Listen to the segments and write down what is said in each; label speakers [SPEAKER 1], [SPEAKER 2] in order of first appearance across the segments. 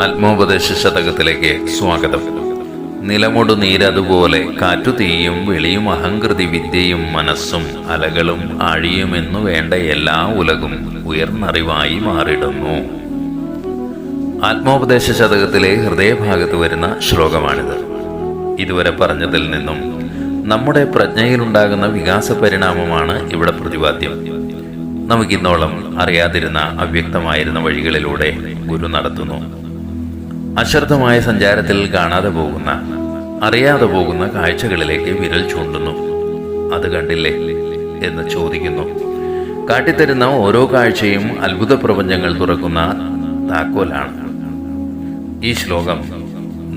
[SPEAKER 1] ആത്മോപദേശ ശതകത്തിലേക്ക് സ്വാഗതം. നിലമൊടു നീരതുപോലെ കാറ്റു തീയും വെളിയും അഹങ്കൃതി വിദ്യയും മനസ്സും അലകളും ആഴിയുമെന്നു വേണ്ട എല്ലാ ഉലകും ഉയർന്നറിവായി മാറിടുന്നു. ആത്മോപദേശ ശതകത്തിലെ ഹൃദയഭാഗത്ത് വരുന്ന ശ്ലോകമാണിത്. ഇതുവരെ പറഞ്ഞതിൽ നിന്നും നമ്മുടെ പ്രജ്ഞയിലുണ്ടാകുന്ന വികാസ പരിണാമമാണ് ഇവിടെ പ്രതിപാദ്യം. നമുക്കിന്നോളം അറിയാതിരുന്ന അവ്യക്തമായിരുന്ന വഴികളിലൂടെ ഗുരു നടത്തുന്നു. അശ്രദ്ധമായ സഞ്ചാരത്തിൽ കാണാതെ പോകുന്ന അറിയാതെ പോകുന്ന കാഴ്ചകളിലേക്ക് വിരൽ ചൂണ്ടുന്നു. അത് കണ്ടില്ലേ? എന്ന് ചോദിക്കുന്നു. കാട്ടിത്തരുന്ന ഓരോ കാഴ്ചയും അത്ഭുത പ്രപഞ്ചങ്ങൾ തുറക്കുന്ന താക്കോലാണ്. ഈ ശ്ലോകം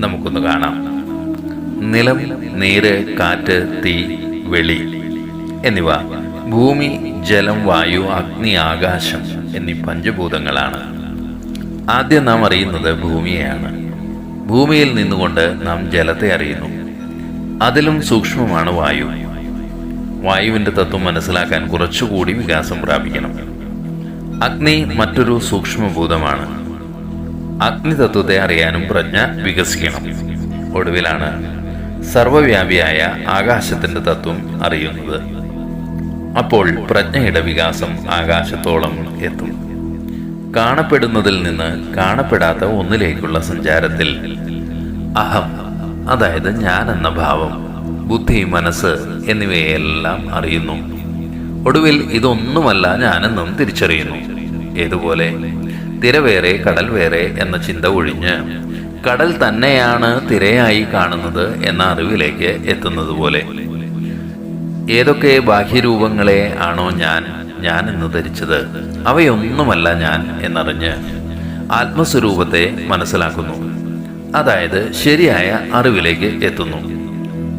[SPEAKER 1] നമുക്കൊന്ന് കാണാം. നിലം നീര് കാറ്റ് തീ വെളി എന്നിവ ഭൂമി ജലം വായു അഗ്നി ആകാശം എന്നീ പഞ്ചഭൂതങ്ങളാണ്. ആദ്യം നാം അറിയുന്നത് ഭൂമിയെയാണ്. ഭൂമിയിൽ നിന്നുകൊണ്ട് നാം ജലത്തെ അറിയുന്നു. അതിലും സൂക്ഷ്മമാണ് വായു. വായുവിന്റെ തത്വം മനസ്സിലാക്കാൻ കുറച്ചുകൂടി വികാസം പ്രാപിക്കണം. അഗ്നി മറ്റൊരു സൂക്ഷ്മഭൂതമാണ്. അഗ്നി തത്വത്തെ അറിയാനും പ്രജ്ഞ വികസിക്കണം. ഒടുവിലാണ് സർവവ്യാപിയായ ആകാശത്തിന്റെ തത്വം അറിയുന്നത്. അപ്പോൾ പ്രജ്ഞയുടെ വികാസം ആകാശത്തോളം എത്തും. കാണപ്പെടുന്നതിൽ നിന്ന് കാണപ്പെടാത്ത ഒന്നിലേക്കുള്ള സഞ്ചാരത്തിൽ. അഹം അതായത് ഞാൻ എന്ന ഭാവം ബുദ്ധി മനസ്സ് എന്നിവയെല്ലാം അറിയുന്നു. ഒടുവിൽ ഇതൊന്നുമല്ല ഞാനെന്നും തിരിച്ചറിയുന്നു. ഏതുപോലെ? തിര വേറെ കടൽ വേറെ എന്ന ചിന്ത ഒഴിഞ്ഞ് കടൽ തന്നെയാണ് തിരയായി കാണുന്നത് എന്ന അറിവിലേക്ക് എത്തുന്നത് പോലെ ഏതൊക്കെ ബാഹ്യരൂപങ്ങളെ ആണോ ഞാൻ ഞാൻ എന്ന് ധരിച്ചത്. അവയൊന്നുമല്ല ഞാൻ എന്നറിഞ്ഞ് ആത്മസ്വരൂപത്തെ മനസ്സിലാക്കുന്നു. അതായത് ശരിയായ അറിവിലേക്ക് എത്തുന്നു.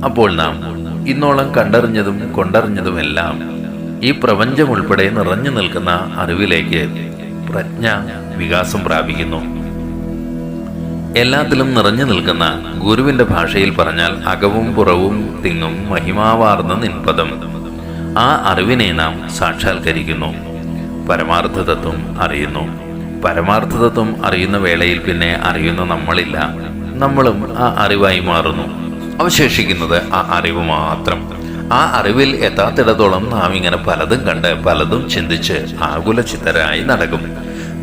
[SPEAKER 1] അപ്പോൾ നാം ഇന്നോളം കണ്ടറിഞ്ഞതും കൊണ്ടറിഞ്ഞതുമെല്ലാം ഈ പ്രപഞ്ചം ഉൾപ്പെടെ നിറഞ്ഞു നിൽക്കുന്ന അറിവിലേക്ക് പ്രജ്ഞ വികാസം പ്രാപിക്കുന്നു. എല്ലാത്തിലും നിറഞ്ഞു നിൽക്കുന്ന ഗുരുവിന്റെ ഭാഷയിൽ പറഞ്ഞാൽ അകവും പുറവും തിങ്ങും മഹിമാവാർന്ന നിൻപദം. ആ അറിവിനെ നാം സാക്ഷാത്കരിക്കുന്നു. പരമാർത്ഥ തത്വം അറിയുന്നു. പരമാർത്ഥ തത്വം അറിയുന്ന വേളയിൽ പിന്നെ അറിയുന്ന നമ്മളില്ല. നമ്മളും ആ അറിവായി മാറുന്നു. അവശേഷിക്കുന്നത് ആ അറിവ് മാത്രം. ആ അറിവിൽ എത്താത്തിടത്തോളം നാം ഇങ്ങനെ പലതും കണ്ട് പലതും ചിന്തിച്ച് ആകുല ചിത്തരായി നടക്കും.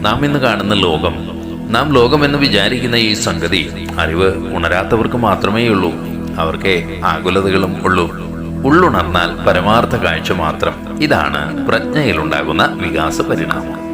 [SPEAKER 1] നാം ഇന്ന് കാണുന്ന ലോകം നാം ലോകമെന്ന് വിചാരിക്കുന്ന ഈ സംഗതി അറിവ് ഉണരാത്തവർക്ക് മാത്രമേ ഉള്ളൂ അവർക്കേ ആകുലതകളും ഉള്ളൂ. ഉള്ളുണർന്നാൽ പരമാർത്ഥ കാഴ്ച മാത്രം. ഇതാണ് പ്രജ്ഞയിലുണ്ടാകുന്ന വികാസ പരിണാമം